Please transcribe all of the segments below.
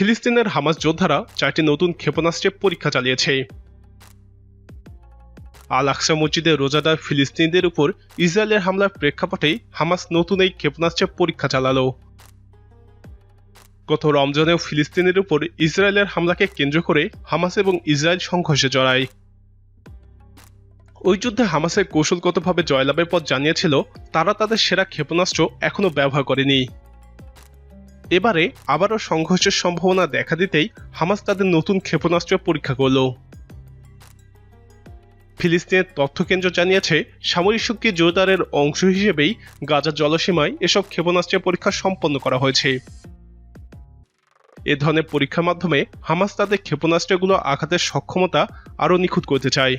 ফিলিস্তিনের হামাস যোদ্ধারা চারটি নতুন ক্ষেপণাস্ত্রে পরীক্ষা চালিয়েছে। আল আকসা মসজিদে রোজাদার ফিলিস্তিনিদের উপর ইসরায়েলের হামলার প্রেক্ষাপটে হামাস নতুন এই ক্ষেপণাস্ত্রে পরীক্ষা চালালো। গত রমজানেও ফিলিস্তিনের উপর ইসরায়েলের হামলাকে কেন্দ্র করে হামাস এবং ইসরায়েল সংঘর্ষে জড়ায়। ওই যুদ্ধে হামাসের কৌশলগতভাবে জয়লাভের পর জানিয়েছিল, তারা তাদের সেরা ক্ষেপণাস্ত্র এখনও ব্যবহার করেনি। এবারে আবারও সংঘর্ষের সম্ভাবনা দেখা দিতেই হামাস তাদের নতুন ক্ষেপণাস্ত্র পরীক্ষা করল। ফিলিস্তিনের তথ্যকেন্দ্র জানিয়েছে, সামরিক শক্তি জোরদারের অংশ হিসেবেই গাজা জলসীমায় এসব ক্ষেপণাস্ত্রের পরীক্ষা সম্পন্ন করা হয়েছে। এ ধরনের পরীক্ষার মাধ্যমে হামাস তাদের ক্ষেপণাস্ত্রগুলো আঘাতের সক্ষমতা আরও নিখুঁত করতে চায়।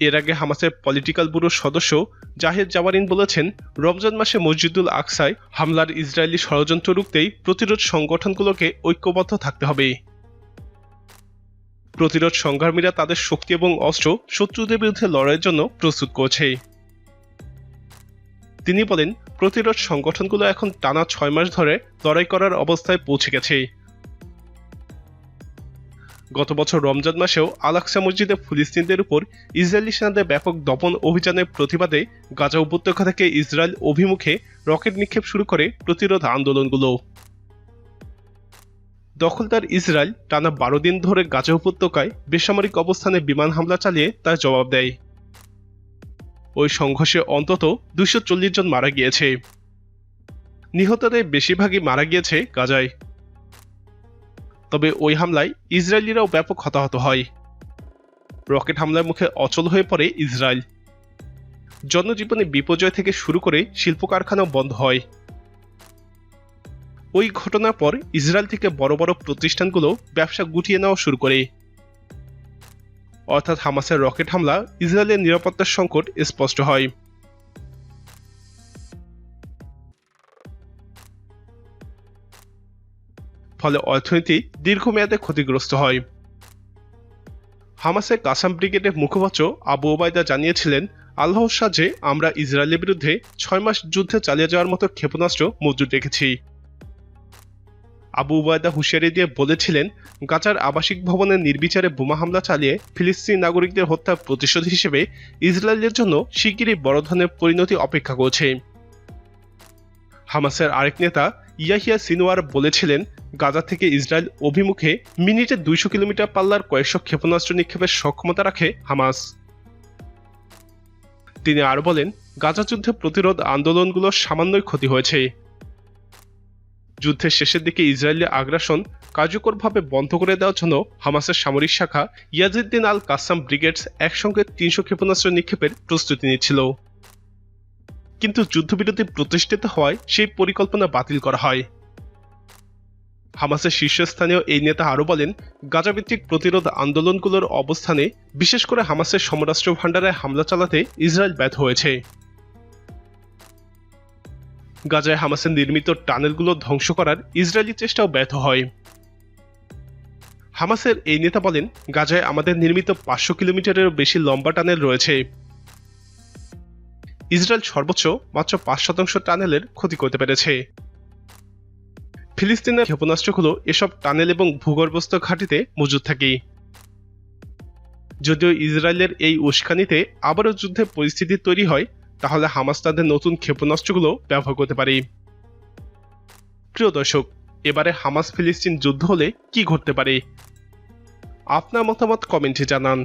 এর আগে হামাসের পলিটিক্যাল ব্যুরোর সদস্য জাহেদ জাওয়ারিন বলেছেন, রমজান মাসে মসজিদুল আকসায় হামলার ইসরায়েলি ষড়যন্ত্র রুখতেই প্রতিরোধ সংগঠনগুলোকে ঐক্যবদ্ধ থাকতে হবে। প্রতিরোধ সংগ্রামীরা তাদের শক্তি এবং অস্ত্র শত্রুদের বিরুদ্ধে লড়াইয়ের জন্য প্রস্তুত করছে। তিনি বলেন, প্রতিরোধ সংগঠনগুলো এখন টানা ছয় মাস ধরে লড়াই করার অবস্থায় পৌঁছে গেছে। গত বছর রমজান মাসেও আলাকসা মসজিদে ফিলিস্তিনদের উপর ইসরায়েলি সেনাদের ব্যাপক দমন অভিযানের প্রতিবাদে গাজা উপত্যকা থেকে ইসরায়েল অভিমুখে রকেট নিক্ষেপ শুরু করে প্রতিরোধ আন্দোলনগুলো। দখলদার ইসরায়েল টানা বারো দিন ধরে গাজা উপত্যকায় বেসামরিক অবস্থানে বিমান হামলা চালিয়ে তার জবাব দেয়। ওই সংঘর্ষে অন্তত দুশো জন মারা গিয়েছে। নিহতদের বেশিরভাগই মারা গিয়েছে গাজায়। তবে ওই হামলায় ইসরায়েলিরাও ব্যাপক হতাহত হয়। রকেট হামলার মুখে অচল হয়ে পড়ে ইসরায়েল। জনজীবনে বিপর্যয় থেকে শুরু করে শিল্প কারখানাও বন্ধ হয়। ওই ঘটনার পর ইসরায়েল থেকে বড় বড় প্রতিষ্ঠানগুলো ব্যবসা গুটিয়ে নেওয়া শুরু করে। অর্থাৎ হামাসের রকেট হামলা ইসরায়েলের নিরাপত্তার সংকট স্পষ্ট হয়। ফলে অর্থনীতি দীর্ঘমেয়াদে ক্ষতিগ্রস্ত হয়। হামাসের কাসাম ব্রিগেডের মুখপাত্র আবু ওবায়দা জানিয়েছিলেন আল্লাহর সাজে আমরা ইসরায়েলের বিরুদ্ধে ছয় মাস যুদ্ধে চালিয়ে যাওয়ার মতো ক্ষেপণাস্ত্র মজুদ রেখেছি। আবু উবায়দা হুঁশিয়ারি দিয়ে বলেছিলেন, গাজার আবাসিক ভবনে নির্বিচারে বোমা হামলা চালিয়ে ফিলিস্তিনি নাগরিকদের হত্যার প্রতিশোধ হিসেবে ইসরায়েলের জন্য শিগগিরই বড় ধরনের পরিণতি অপেক্ষা করছে। হামাসের আরেক নেতা ইয়াহিয়া সিনোয়ার বলেছিলেন, গাজা থেকে ইসরায়েল অভিমুখে মিনিটে দুইশো কিলোমিটার পাল্লার কয়েকশো ক্ষেপণাস্ত্র নিক্ষেপের সক্ষমতা রাখে হামাস। তিনি আরও বলেন, গাজা যুদ্ধে প্রতিরোধ আন্দোলনগুলোর সামান্যই ক্ষতি হয়েছে। যুদ্ধের শেষের দিকে ইসরায়েলি আগ্রাসন কার্যকরভাবে বন্ধ করে দেওয়ার জন্য হামাসের সামরিক শাখা ইয়াজিদ্দিন আল কাসাম ব্রিগেডস একসঙ্গে তিনশো ক্ষেপণাস্ত্র নিক্ষেপের প্রস্তুতি নিচ্ছিল। কিন্তু যুদ্ধবিরতি প্রতিষ্ঠিত হওয়ায় সেই পরিকল্পনা বাতিল করা হয়। হামাসের শীর্ষস্থানীয় এই নেতা আরও বলেন, গাজাভিত্তিক প্রতিরোধ আন্দোলনগুলোর অবস্থানে বিশেষ করে হামাসের সমরাষ্ট্র ভাণ্ডারে হামলা চালাতে ইসরায়েল ব্যর্থ হয়েছে। গাজায় হামাসের নির্মিত টানেলগুলো ধ্বংস করার ইসরায়েলি চেষ্টাও ব্যর্থ হয়। হামাসের এই নেতা বলেন, গাজায় আমাদের নির্মিত পাঁচশো কিলোমিটারেরও বেশি লম্বা টানেল রয়েছে। ইসরায়েল সর্বোচ্চ মাত্র পাঁচ শতাংশ টানেলের ক্ষতি করতে পেরেছে। ফিলিস্তিনের ক্ষেপণাস্ত্রগুলো এসব টানেল এবং ভূগর্ভস্থ ঘাঁটিতে মজুদ থাকে। যদিও ইসরায়েলের এই উস্কানিতে আবারও যুদ্ধের পরিস্থিতি তৈরি হয়, তাহলে হামাস তাদের নতুন ক্ষেপণাস্ত্রগুলো ব্যবহার করতে পারে। প্রিয় দর্শক, এবারে হামাস ফিলিস্তিন যুদ্ধ হলে কি ঘটতে পারে? আপনার মতামত কমেন্টে জানান।